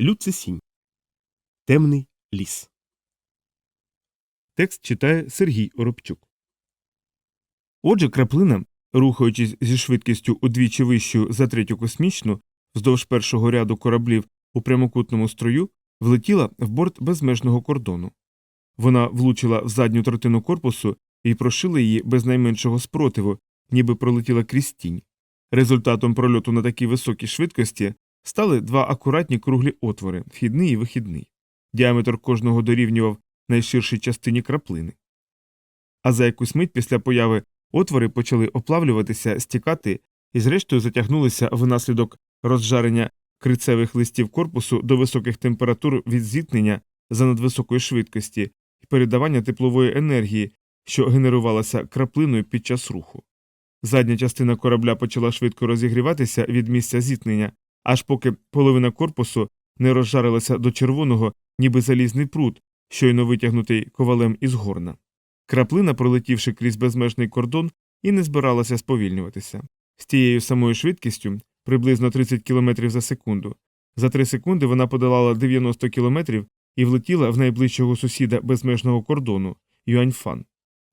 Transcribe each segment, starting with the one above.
Люцисінь. Темний ліс. Текст читає Сергій Оробчук. Отже, краплина, рухаючись зі швидкістю удвічі вищою за третю космічну, вздовж першого ряду кораблів у прямокутному строю, влетіла в борт безмежного кордону. Вона влучила в задню третину корпусу і прошила її без найменшого спротиву, ніби пролетіла крізь тінь. Результатом прольоту на такій високій швидкості стали два акуратні круглі отвори вхідний і вихідний. Діаметр кожного дорівнював найширшій частині краплини. А за якусь мить після появи отвори почали оплавлюватися, стікати і, зрештою, затягнулися внаслідок розжарення крицевих листів корпусу до високих температур від зіткнення за надвисокої швидкості і передавання теплової енергії, що генерувалася краплиною під час руху. Задня частина корабля почала швидко розігріватися від місця зіткнення, аж поки половина корпусу не розжарилася до червоного, ніби залізний прут, щойно витягнутий ковалем із горна. Краплина, пролетівши крізь безмежний кордон, і не збиралася сповільнюватися. З тією самою швидкістю, приблизно 30 км за секунду. За 3 секунди вона подолала 90 км і влетіла в найближчого сусіда безмежного кордону Юаньфан.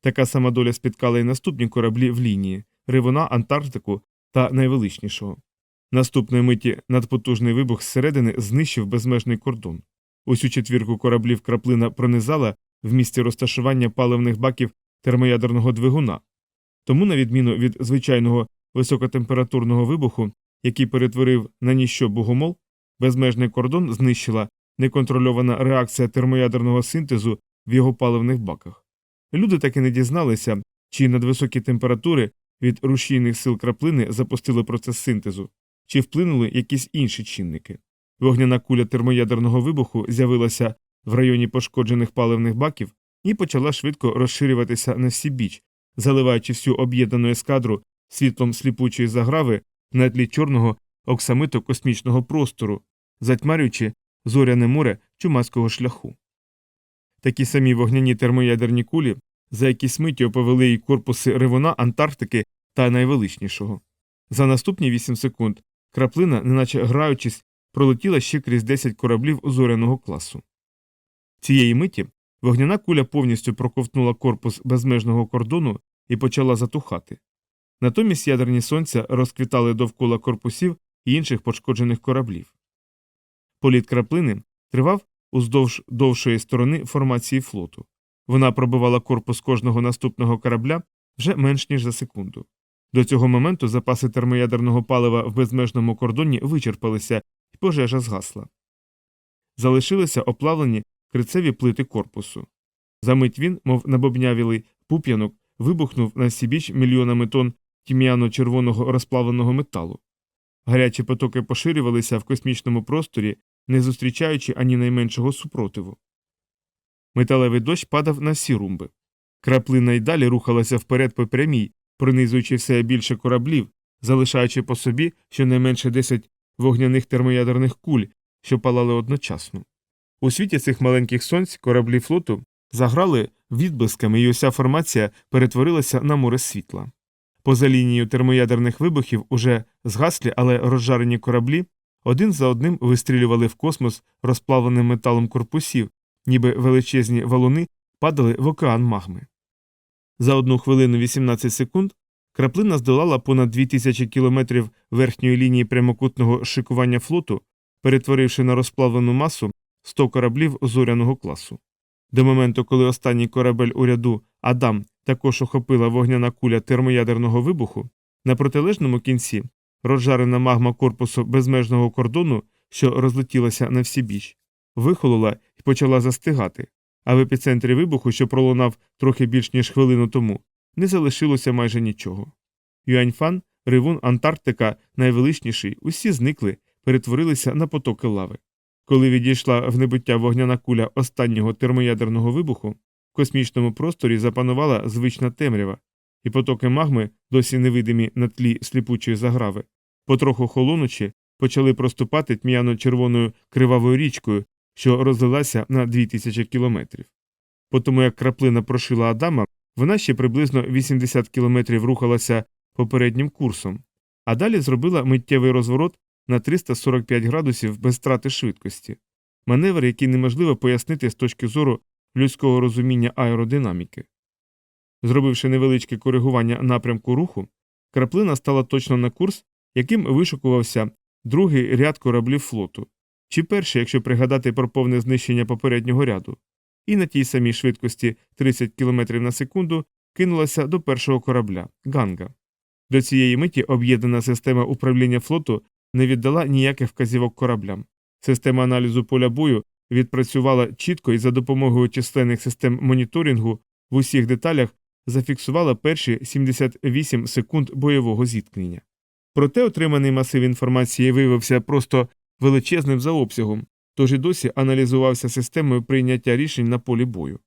Така сама доля спіткала й наступні кораблі в лінії Ривона, Антарктику та найвеличнішого. Наступної миті надпотужний вибух зсередини знищив безмежний кордон. Усю четвірку кораблів краплина пронизала в місці розташування паливних баків термоядерного двигуна. Тому, на відміну від звичайного високотемпературного вибуху, який перетворив на ніщо богомол, безмежний кордон знищила неконтрольована реакція термоядерного синтезу в його паливних баках. Люди так і не дізналися, чи надвисокі температури від рушійних сил краплини запустили процес синтезу, чи вплинули якісь інші чинники. Вогняна куля термоядерного вибуху з'явилася в районі пошкоджених паливних баків і почала швидко розширюватися на всі біч, заливаючи всю об'єднану ескадру світлом сліпучої заграви на тлі чорного оксамиту космічного простору, затьмарюючи зоряне море чумацького шляху. Такі самі вогняні термоядерні кулі за якісь миті оповели й корпуси Ривона, Антарктики та найвеличнішого. За наступні 8 секунд краплина, неначе граючись, пролетіла ще крізь 10 кораблів зоряного класу. Цієї миті вогняна куля повністю проковтнула корпус безмежного кордону і почала затухати. Натомість ядерні сонця розквітали довкола корпусів і інших пошкоджених кораблів. Політ краплини тривав уздовж довшої сторони формації флоту. Вона пробивала корпус кожного наступного корабля вже менш ніж за секунду. До цього моменту запаси термоядерного палива в безмежному кордоні вичерпалися і пожежа згасла. Залишилися оплавлені крицеві плити корпусу. Замить він, мов набобнявілий пуп'янок, вибухнув на сібіч мільйонами тонн тім'яно червоного розплавленого металу. Гарячі потоки поширювалися в космічному просторі, не зустрічаючи ані найменшого супротиву. Металевий дощ падав на всі румби. Краплина й далі рухалася вперед по прямій, пронизуючи все більше кораблів, залишаючи по собі щонайменше 10 вогняних термоядерних куль, що палали одночасно. У світі цих маленьких сонць кораблі флоту заграли відблисками, і уся формація перетворилася на море світла. Поза лінією термоядерних вибухів уже згаслі, але розжарені кораблі один за одним вистрілювали в космос розплавленим металом корпусів, ніби величезні валуни падали в океан магми. За одну хвилину 18 секунд краплина здолала понад 2000 кілометрів верхньої лінії прямокутного шикування флоту, перетворивши на розплавлену масу 100 кораблів зоряного класу. До моменту, коли останній корабель у ряду Адам також охопила вогняна куля термоядерного вибуху, на протилежному кінці розжарена магма корпусу безмежного кордону, що розлетілася на всі біч, вихолола і почала застигати, а в епіцентрі вибуху, що пролунав трохи більш ніж хвилину тому, не залишилося майже нічого. Юаньфан, Ривун, Антарктика, найвеличніший, усі зникли, перетворилися на потоки лави. Коли відійшла в небуття вогняна куля останнього термоядерного вибуху, в космічному просторі запанувала звична темрява, і потоки магми, досі невидимі на тлі сліпучої заграви, потроху холонучи, почали проступати тьмяно червоною кривавою річкою, що розлилася на 2000 кілометрів. Потому як краплина прошила Адама, вона ще приблизно 80 кілометрів рухалася попереднім курсом, а далі зробила миттєвий розворот на 345 градусів без страти швидкості, маневр, який неможливо пояснити з точки зору людського розуміння аеродинаміки. Зробивши невеличке коригування напрямку руху, краплина стала точно на курс, яким вишукувався другий ряд кораблів флоту, чи перший, якщо пригадати про повне знищення попереднього ряду, і на тій самій швидкості 30 км на секунду кинулася до першого корабля Ганга. До цієї миті об'єднана система управління флоту не віддала ніяких вказівок кораблям. Система аналізу поля бою відпрацювала чітко і за допомогою численних систем моніторингу в усіх деталях зафіксувала перші 78 секунд бойового зіткнення. Проте отриманий масив інформації виявився просто величезним за обсягом, тож і досі аналізувався системою прийняття рішень на полі бою.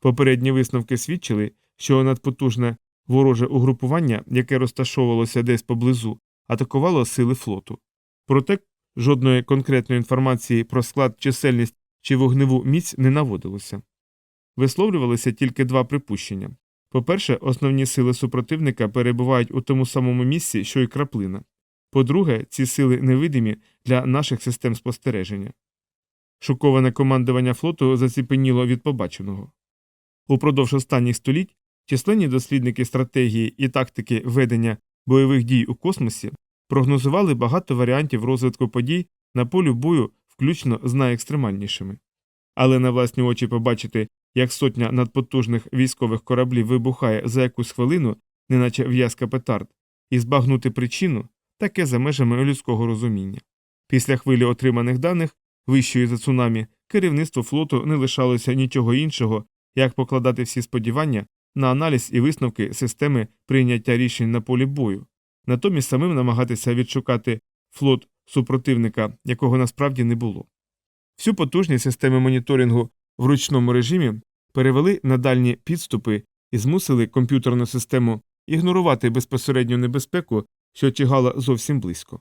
Попередні висновки свідчили, що надпотужне вороже угрупування, яке розташовувалося десь поблизу, атакувало сили флоту. Проте жодної конкретної інформації про склад, чисельність чи вогневу міць не наводилося. Висловлювалися тільки два припущення. По-перше, основні сили супротивника перебувають у тому самому місці, що й краплина. По-друге, ці сили невидимі для наших систем спостереження. Шоковане командування флоту заціпеніло від побаченого. Упродовж останніх століть численні дослідники стратегії і тактики ведення бойових дій у космосі прогнозували багато варіантів розвитку подій на полі бою, включно з найекстремальнішими. Але на власні очі побачити, як сотня надпотужних військових кораблів вибухає за якусь хвилину, неначе в'язка петард, і збагнути причину таке за межами людського розуміння. Після хвилі отриманих даних, вищої за цунамі, керівництво флоту не лишалося нічого іншого, як покладати всі сподівання на аналіз і висновки системи прийняття рішень на полі бою, натомість самим намагатися відшукати флот супротивника, якого насправді не було. Всю потужність системи моніторингу в ручному режимі перевели на дальні підступи і змусили комп'ютерну систему ігнорувати безпосередню небезпеку, що тягала зовсім близько.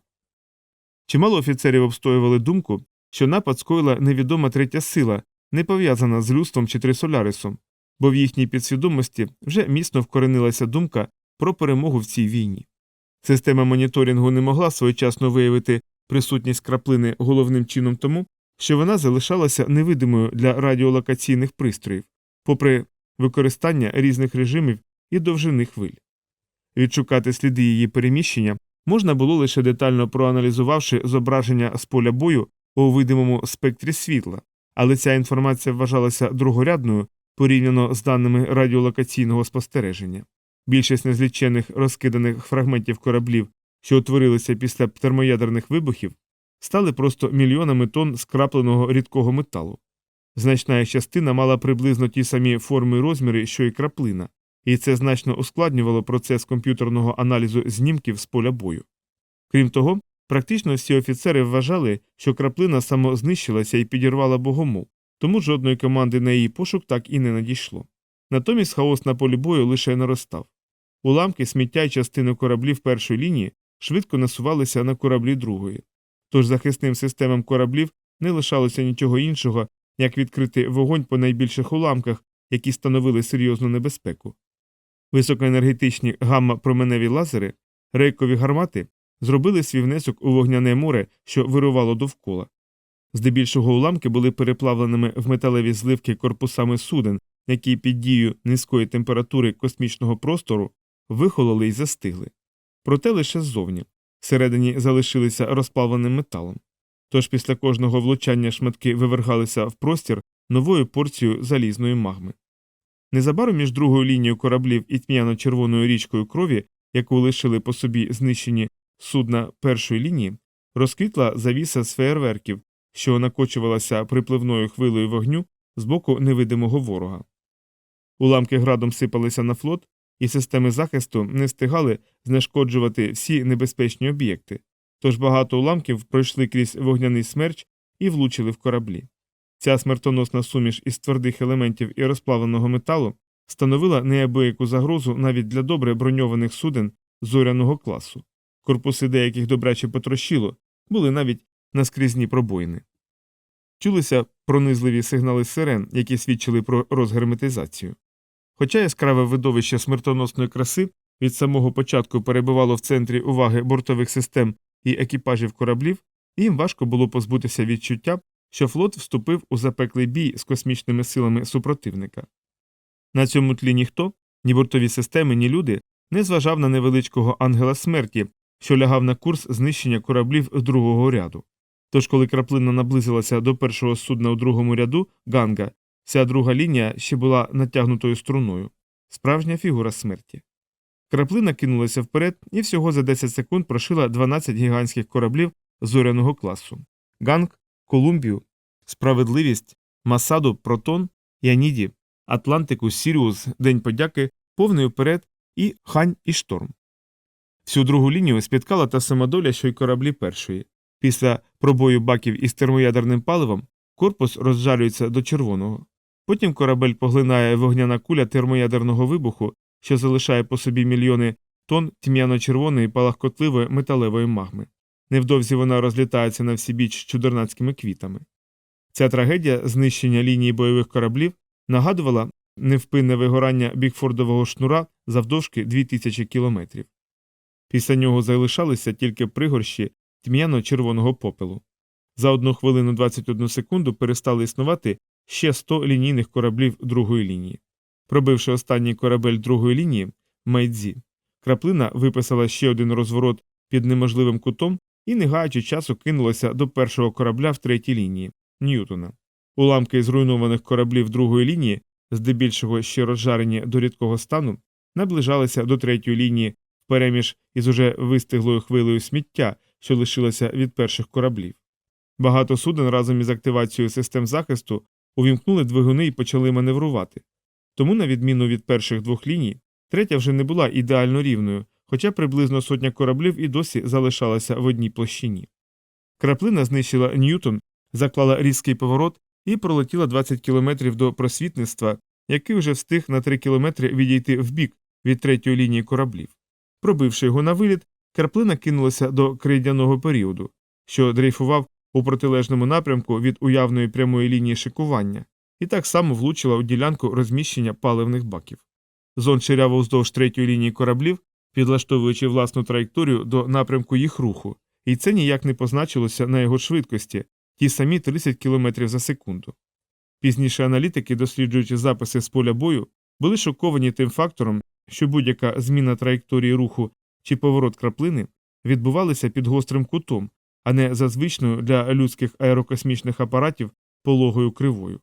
Чимало офіцерів обстоювали думку, що напад скоїла невідома третя сила, не пов'язана з людством чи трисолярисом, бо в їхній підсвідомості вже міцно вкоренилася думка про перемогу в цій війні. Система моніторингу не могла своєчасно виявити присутність краплини головним чином тому, що вона залишалася невидимою для радіолокаційних пристроїв, попри використання різних режимів і довжини хвиль. Відшукати сліди її переміщення можна було лише детально проаналізувавши зображення з поля бою у видимому спектрі світла, але ця інформація вважалася другорядною порівняно з даними радіолокаційного спостереження. Більшість незлічених розкиданих фрагментів кораблів, що утворилися після термоядерних вибухів, стали просто мільйонами тонн скрапленого рідкого металу. Значна частина мала приблизно ті самі форми і розміри, що й краплина, і це значно ускладнювало процес комп'ютерного аналізу знімків з поля бою. Крім того, практично всі офіцери вважали, що краплина самознищилася і підірвала богомол, тому жодної команди на її пошук так і не надійшло. Натомість хаос на полі бою лише наростав. Уламки, сміття й частини кораблів першої лінії швидко насувалися на кораблі другої. Тож захисним системам кораблів не лишалося нічого іншого, як відкрити вогонь по найбільших уламках, які становили серйозну небезпеку. Високоенергетичні гамма-променеві лазери, рейкові гармати зробили свій внесок у вогняне море, що вирувало довкола. Здебільшого уламки були переплавленими в металеві зливки корпусами суден, які під дією низької температури космічного простору вихололи й застигли. Проте лише ззовні. Всередині залишилися розплавленим металом. Тож після кожного влучання шматки вивергалися в простір новою порцією залізної магми. Незабаром між другою лінією кораблів і тьмяно-червоною річкою крові, яку лишили по собі знищені судна першої лінії, розквітла завіса з феєрверків, що накочувалася припливною хвилею вогню з боку невидимого ворога. Уламки градом сипалися на флот, і системи захисту не встигали знешкоджувати всі небезпечні об'єкти, тож багато уламків пройшли крізь вогняний смерч і влучили в кораблі. Ця смертоносна суміш із твердих елементів і розплавленого металу становила неабияку загрозу навіть для добре броньованих суден зоряного класу. Корпуси деяких добряче потрощило, були навіть наскрізні пробоїни. Чулися пронизливі сигнали сирен, які свідчили про розгерметизацію. Хоча яскраве видовище смертоносної краси від самого початку перебувало в центрі уваги бортових систем і екіпажів кораблів, їм важко було позбутися відчуття, що флот вступив у запеклий бій з космічними силами супротивника. На цьому тлі ніхто, ні бортові системи, ні люди не зважав на невеличкого ангела смерті, що лягав на курс знищення кораблів другого ряду. Тож, коли краплина наблизилася до першого судна у другому ряду ганга, вся друга лінія ще була натягнутою струною справжня фігура смерті. Краплина кинулася вперед і всього за 10 секунд прошила 12 гігантських кораблів зоряного класу Ганг, Колумбію, Справедливість, Масаду, Протон, Яніді, Атлантику, Сіріус, День подяки, повний уперед і Хань і Шторм. Всю другу лінію спіткала та сама доля, що й кораблі першої. Після пробою баків із термоядерним паливом корпус розжарюється до червоного. Потім корабель поглинає вогняна куля термоядерного вибуху, що залишає по собі мільйони тонн тьмяно-червоної палахкотливої металевої магми. Невдовзі вона розлітається на всі біч чудернацькими квітами. Ця трагедія знищення лінії бойових кораблів нагадувала невпинне вигорання бікфордового шнура завдовжки 2000 кілометрів. Після нього залишалися тільки пригорщі тьмяно-червоного попелу. За одну хвилину 21 секунду перестали існувати ще 100 лінійних кораблів другої лінії. Пробивши останній корабель другої лінії, Майдзі, краплина виписала ще один розворот під неможливим кутом і, не гаючи часу, кинулася до першого корабля в третій лінії Ньютона. Уламки зруйнованих кораблів другої лінії, здебільшого ще розжарені до рідкого стану, наближалися до третьої лінії переміж із уже вистиглою хвилею сміття, що лишилося від перших кораблів. Багато суден разом із активацією систем захисту увімкнули двигуни і почали маневрувати. Тому, на відміну від перших двох ліній, третя вже не була ідеально рівною, хоча приблизно сотня кораблів і досі залишалася в одній площині. Краплина знищила Ньютон, заклала різкий поворот і пролетіла 20 кілометрів до просвітництва, який вже встиг на 3 кілометри відійти вбік від третьої лінії кораблів. Пробивши його на виліт, краплина кинулася до крейдяного періоду, що дрейфував у протилежному напрямку від уявної прямої лінії шикування, і так само влучила у ділянку розміщення паливних баків. Зон ширяв уздовж третьої лінії кораблів, підлаштовуючи власну траєкторію до напрямку їх руху, і це ніяк не позначилося на його швидкості, ті самі 30 км за секунду. Пізніше аналітики, досліджуючи записи з поля бою, були шоковані тим фактором, що будь-яка зміна траєкторії руху чи поворот краплини відбувалися під гострим кутом, а не за звичною для людських аерокосмічних апаратів пологою кривою.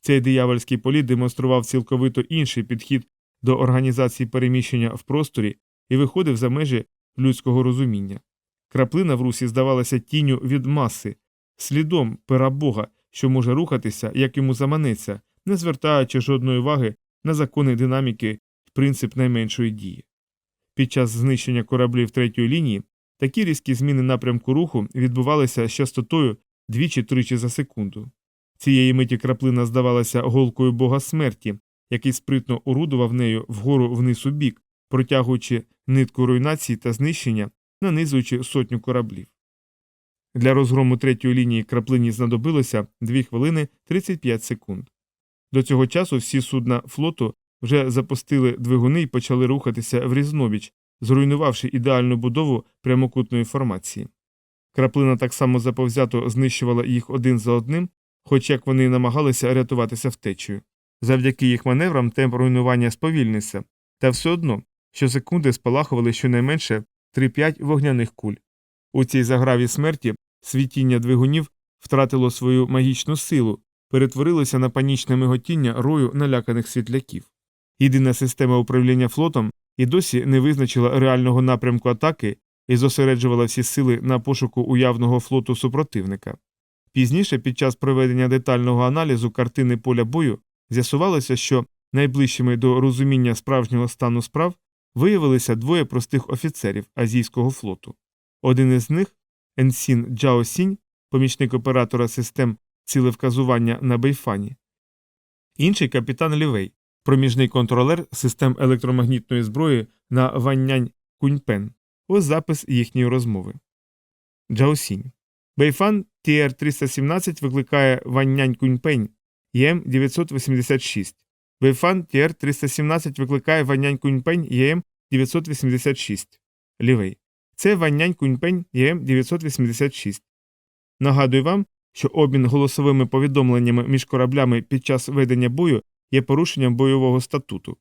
Цей диявольський політ демонстрував цілковито інший підхід до організації переміщення в просторі і виходив за межі людського розуміння. Краплина в русі здавалася тінню від маси, слідом пера Бога, що може рухатися, як йому заманеться, не звертаючи жодної уваги на закони динаміки і принцип найменшої дії. Під час знищення кораблів третьої лінії такі різкі зміни напрямку руху відбувалися з частотою двічі-тричі за секунду. Цієї миті краплина здавалася голкою бога смерті, який спритно орудував нею вгору вниз у бік, протягуючи нитку руйнації та знищення, нанизуючи сотню кораблів. Для розгрому третьої лінії краплині знадобилося 2 хвилини 35 секунд. До цього часу всі судна флоту вже запустили двигуни і почали рухатися в різнобіч, зруйнувавши ідеальну будову прямокутної формації. Краплина так само заповзято знищувала їх один за одним, хоч як вони намагалися рятуватися втечею. Завдяки їх маневрам темп руйнування сповільнився, та все одно щосекунди спалахували щонайменше 3-5 вогняних куль. У цій заграві смерті світіння двигунів втратило свою магічну силу, перетворилося на панічне миготіння рою наляканих світляків. Єдина система управління флотом і досі не визначила реального напрямку атаки і зосереджувала всі сили на пошуку уявного флоту супротивника. Пізніше, під час проведення детального аналізу картини поля бою, з'ясувалося, що найближчими до розуміння справжнього стану справ виявилися двоє простих офіцерів азійського флоту. Один із них Енсін Джао Сінь, помічник оператора систем цілевказування на Бейфані, інший капітан Лівей, проміжний контролер систем електромагнітної зброї на Ваннянь Куньпен. Ось запис їхньої розмови. Джао Сінь. Бейфан тр 317 викликає Ваннянь Куньпень ЄМ 986. Бейфан тр 317 викликає Ваннянь Куньпень ЄМ 986. Лівей. Це Ваннянь Куньпень ЄМ 986. Нагадую вам, що обмін голосовими повідомленнями між кораблями під час ведення бою є порушенням бойового статуту.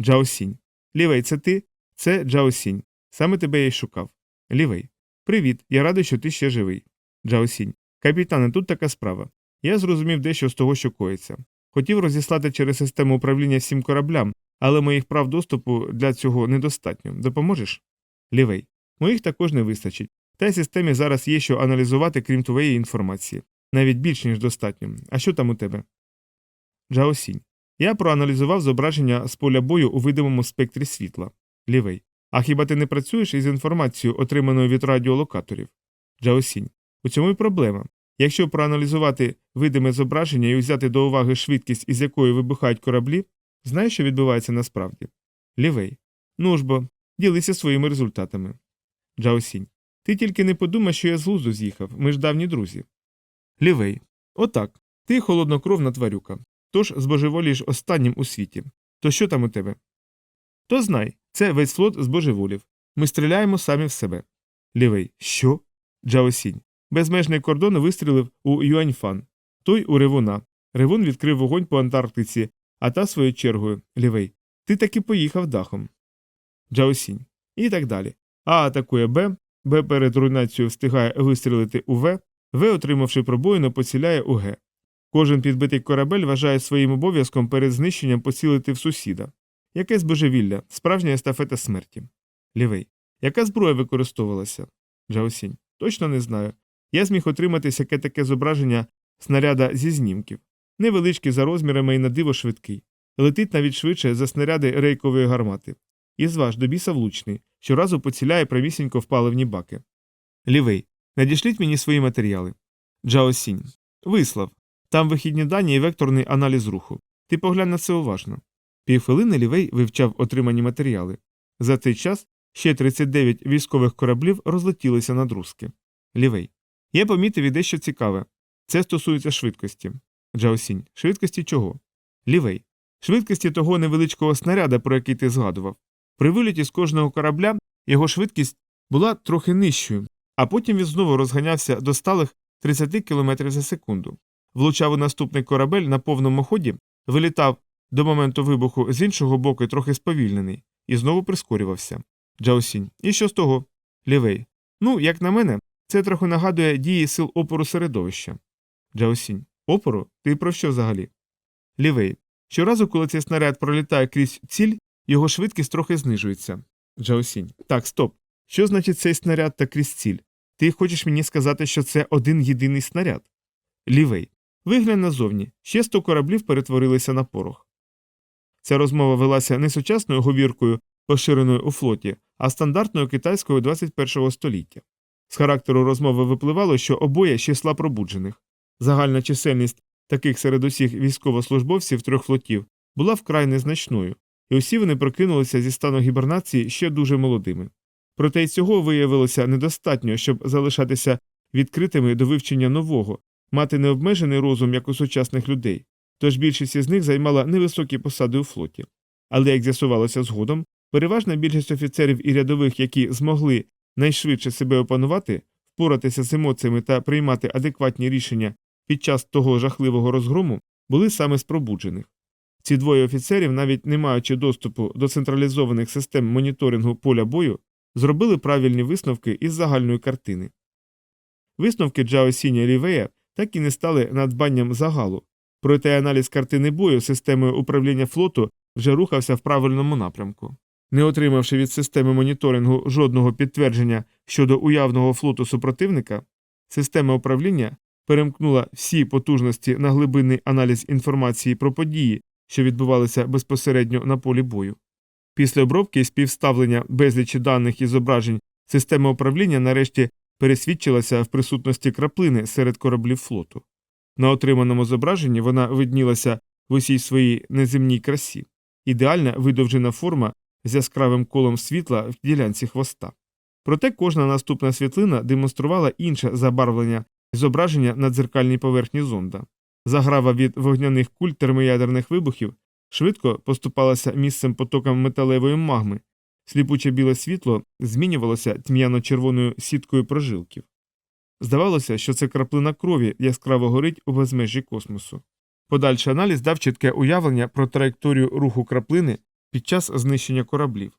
Джао Сінь. Лівей, це ти? Це Джао Сінь. Саме тебе я й шукав. Лівей. Привіт, я радий, що ти ще живий. Джао Сінь. Капітане, тут така справа. Я зрозумів дещо з того, що коїться. Хотів розіслати через систему управління всім кораблям, але моїх прав доступу для цього недостатньо. Допоможеш? Лівей. Моїх також не вистачить. Та й системі зараз є що аналізувати, крім твоєї інформації. Навіть більш ніж достатньо. А що там у тебе? Джао Сінь. Я проаналізував зображення з поля бою у видимому спектрі світла. Лівей. А хіба ти не працюєш із інформацією, отриманою від радіолокаторів? Джао Сінь. У цьому й проблема. Якщо проаналізувати видиме зображення і взяти до уваги швидкість, із якою вибухають кораблі, знаєш, що відбувається насправді? Лівей. Ну ж бо, ділися своїми результатами. Джао Сінь. Ти тільки не подумай, що я з глузду з'їхав, ми ж давні друзі. Лівей. Отак. Ти холоднокровна тварюка. Тож збожеволієш останнім у світі. То що там у тебе? То знай, це весь флот збожеволів. Ми стріляємо самі в себе. Лівей. Що? Джао Сінь. Безмежний кордон вистрілив у Юаньфан. Той у Ревуна. Ревун відкрив вогонь по Антарктиці, а та своєю чергою Лівей. Ти таки поїхав дахом. Джао Сінь. І так далі. А атакує Б, Б перед руйнацією встигає вистрілити у В, В, отримавши пробоїну, поціляє у Г. Кожен підбитий корабель вважає своїм обов'язком перед знищенням поцілити в сусіда. Яке збожевілля, справжня естафета смерті. Лівей. Яка зброя використовувалася? Джаосінь. Точно не знаю. Я зміг отримати сяке таке зображення снаряда зі знімків. Невеличкий за розмірами і на диво швидкий. Летить навіть швидше за снаряди рейкової гармати. І зваж до біса влучний, щоразу поціляє правісінько в паливні баки. Лівей. Надішліть мені свої матеріали. Джао Сінь. Вислав. Там вихідні дані і векторний аналіз руху. Ти поглянь на це уважно. Півхвилини Лівей вивчав отримані матеріали. За цей час ще 39 військових кораблів розлетілися на друзки. Лівей. Я помітив і дещо цікаве. Це стосується швидкості. Джаосінь. Швидкості чого? Лівей. Швидкості того невеличкого снаряда, про який ти згадував. При виліті з кожного корабля його швидкість була трохи нижчою, а потім він знову розганявся до сталих 30 км за секунду. Влучав у наступний корабель на повному ході, вилітав до моменту вибуху з іншого боку трохи сповільнений, і знову прискорювався. Джаосінь. І що з того? Лівей. Ну, як на мене, це трохи нагадує дії сил опору середовища. Джаосінь. Опору? Ти про що взагалі? Лівей. Щоразу, коли цей снаряд пролітає крізь ціль, його швидкість трохи знижується. Джаосінь. Так, стоп. Що значить цей снаряд та крізь ціль? Ти хочеш мені сказати, що це один єдиний снаряд? Лівей. Виглянь назовні. Ще сто кораблів перетворилися на порох. Ця розмова велася не сучасною говіркою, поширеною у флоті, а стандартною китайською 21 століття. З характеру розмови випливало, що обоє з числа пробуджених. Загальна чисельність таких серед усіх військовослужбовців трьох флотів була вкрай незначною, і усі вони прокинулися зі стану гібернації ще дуже молодими. Проте й цього виявилося недостатньо, щоб залишатися відкритими до вивчення нового, мати необмежений розум як у сучасних людей, тож більшість із них займала невисокі посади у флоті. Але, як з'ясувалося згодом, переважна більшість офіцерів і рядових, які змогли найшвидше себе опанувати, впоратися з емоціями та приймати адекватні рішення під час того жахливого розгрому, були саме з пробуджених. Ці двоє офіцерів, навіть не маючи доступу до централізованих систем моніторингу поля бою, зробили правильні висновки із загальної картини. Висновки Джао Сіня Рівея так і не стали надбанням загалу, проте аналіз картини бою системою управління флоту вже рухався в правильному напрямку. Не отримавши від системи моніторингу жодного підтвердження щодо уявного флоту супротивника, система управління перемкнула всі потужності на глибинний аналіз інформації про події, що відбувалися безпосередньо на полі бою. Після обробки і співставлення безлічі даних і зображень система управління нарешті пересвідчилася в присутності краплини серед кораблів флоту. На отриманому зображенні вона виднілася в усій своїй неземній красі, ідеальна видовжена форма з яскравим колом світла в ділянці хвоста. Проте кожна наступна світлина демонструвала інше забарвлення зображення на дзеркальній поверхні зонда. Заграва від вогняних куль термоядерних вибухів швидко поступалася місцем потокам металевої магми, Сліпуче біле світло змінювалося тьмяно-червоною сіткою прожилків. Здавалося, що це краплина крові яскраво горить у безмежі космосу. Подальший аналіз дав чітке уявлення про траєкторію руху краплини під час знищення кораблів.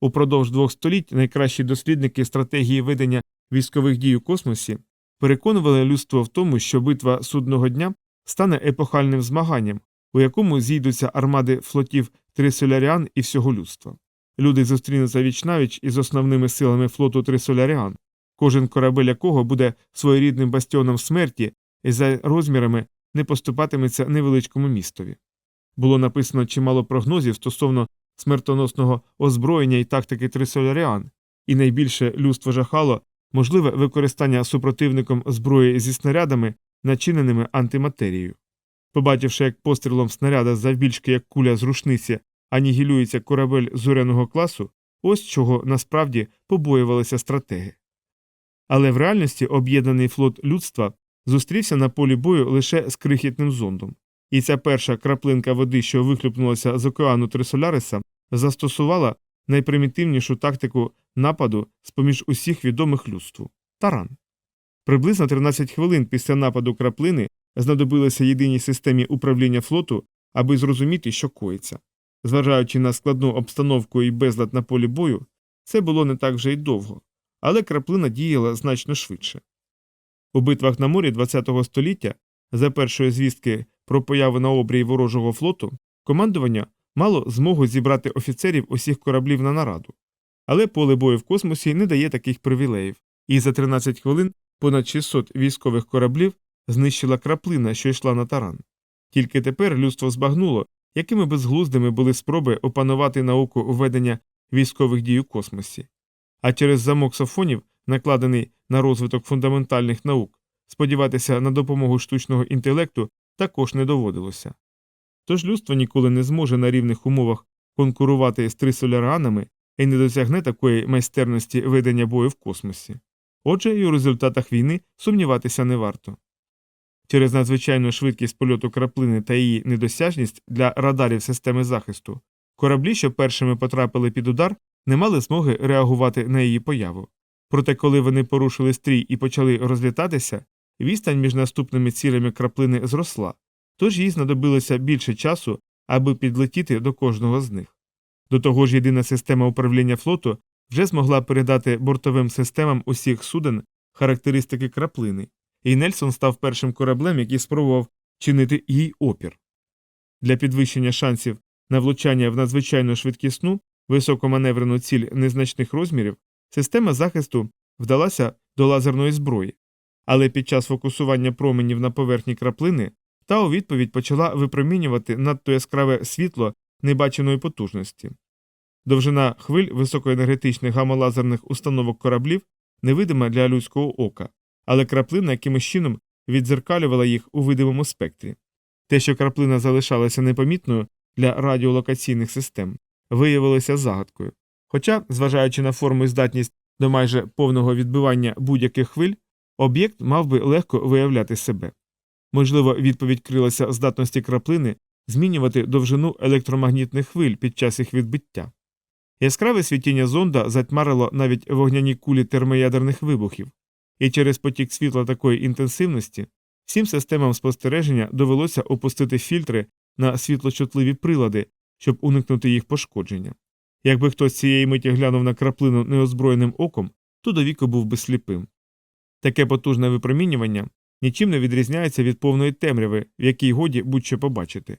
Упродовж двох століть найкращі дослідники стратегії ведення військових дій у космосі переконували людство в тому, що битва судного дня стане епохальним змаганням, у якому зійдуться армади флотів Трисоляріан і всього людства. Люди зустрінуться вічнавіч із основними силами флоту Трисоляріан, кожен корабель якого буде своєрідним бастіоном смерті і за розмірами не поступатиметься невеличкому містові. Було написано чимало прогнозів стосовно смертоносного озброєння і тактики Трисоляріан, і найбільше людство жахало можливе використання супротивником зброї зі снарядами, начиненими антиматерією. Побачивши, як пострілом снаряда завбільшки як куля з рушниці анігілюється корабель зоряного класу, ось чого насправді побоювалися стратеги. Але в реальності об'єднаний флот людства зустрівся на полі бою лише з крихітним зондом, і ця перша краплинка води, що вихлюпнулася з океану Трисоляриса, застосувала найпримітивнішу тактику нападу з поміж усіх відомих людству таран. Приблизно 13 хвилин після нападу краплини знадобилося єдиній системі управління флоту, аби зрозуміти, що коїться. Зважаючи на складну обстановку і безлад на полі бою, це було не так вже й довго, але краплина діяла значно швидше. У битвах на морі ХХ століття, за першої звістки про появу на обрії ворожого флоту, командування мало змогу зібрати офіцерів усіх кораблів на нараду. Але поле бою в космосі не дає таких привілеїв, і за 13 хвилин понад 600 військових кораблів знищила краплина, що йшла на таран. Тільки тепер людство збагнуло, якими безглуздими були спроби опанувати науку ведення військових дій у космосі. А через замок софонів, накладений на розвиток фундаментальних наук, сподіватися на допомогу штучного інтелекту також не доводилося. Тож людство ніколи не зможе на рівних умовах конкурувати з трисоляранами і не досягне такої майстерності ведення бою в космосі. Отже, і у результатах війни сумніватися не варто. Через надзвичайну швидкість польоту краплини та її недосяжність для радарів системи захисту, кораблі, що першими потрапили під удар, не мали змоги реагувати на її появу. Проте, коли вони порушили стрій і почали розлітатися, відстань між наступними цілями краплини зросла, тож їй знадобилося більше часу, аби підлетіти до кожного з них. До того ж, єдина система управління флоту вже змогла передати бортовим системам усіх суден характеристики краплини, і Нельсон став першим кораблем, який спробував чинити їй опір. Для підвищення шансів на влучання в надзвичайно швидкісну, високоманеврену ціль незначних розмірів, система захисту вдалася до лазерної зброї, але під час фокусування променів на поверхні краплини та у відповідь почала випромінювати надто яскраве світло небаченої потужності. Довжина хвиль високоенергетичних гамалазерних установок кораблів невидима для людського ока, але краплина якимось чином віддзеркалювала їх у видимому спектрі. Те, що краплина залишалася непомітною для радіолокаційних систем, виявилося загадкою. Хоча, зважаючи на форму і здатність до майже повного відбивання будь-яких хвиль, об'єкт мав би легко виявляти себе. Можливо, відповідь крилася здатності краплини змінювати довжину електромагнітних хвиль під час їх відбиття. Яскраве світіння зонда затьмарило навіть вогняні кулі термоядерних вибухів, і через потік світла такої інтенсивності всім системам спостереження довелося опустити фільтри на світлочутливі прилади, щоб уникнути їх пошкодження. Якби хтось цієї миті глянув на краплину неозброєним оком, то до віку був би сліпим. Таке потужне випромінювання нічим не відрізняється від повної темряви, в якій годі будь-що побачити.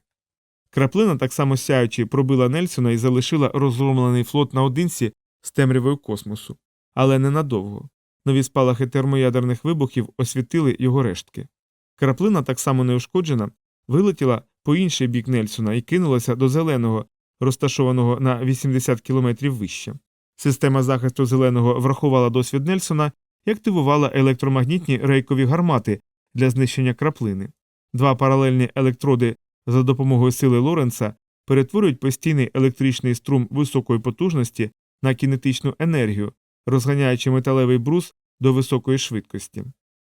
Краплина, так само сяючи, пробила Нельсона і залишила розгромлений флот наодинці з темрявою космосу. Але ненадовго. Нові спалахи термоядерних вибухів освітили його рештки. Краплина, так само неушкоджена, вилетіла по інший бік Нельсона і кинулася до зеленого, розташованого на 80 кілометрів вище. Система захисту зеленого врахувала досвід Нельсона і активувала електромагнітні рейкові гармати для знищення краплини. Два паралельні електроди за допомогою сили Лоренца перетворюють постійний електричний струм високої потужності на кінетичну енергію, розганяючи металевий брус до високої швидкості.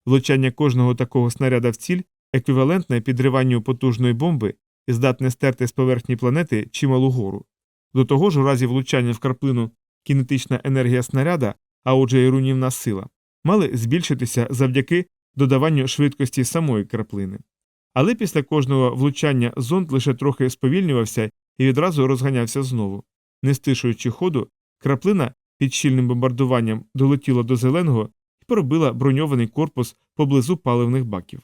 Влучання кожного такого снаряда в ціль еквівалентне підриванню потужної бомби і здатне стерти з поверхні планети чималу гору. До того ж, у разі влучання в краплину кінетична енергія снаряда, а отже й руйнівна сила, мали збільшитися завдяки додаванню швидкості самої краплини. Але після кожного влучання зонд лише трохи сповільнювався і відразу розганявся знову. Не стишуючи ходу, краплина під щільним бомбардуванням долетіла до зеленого і пробила броньований корпус поблизу паливних баків.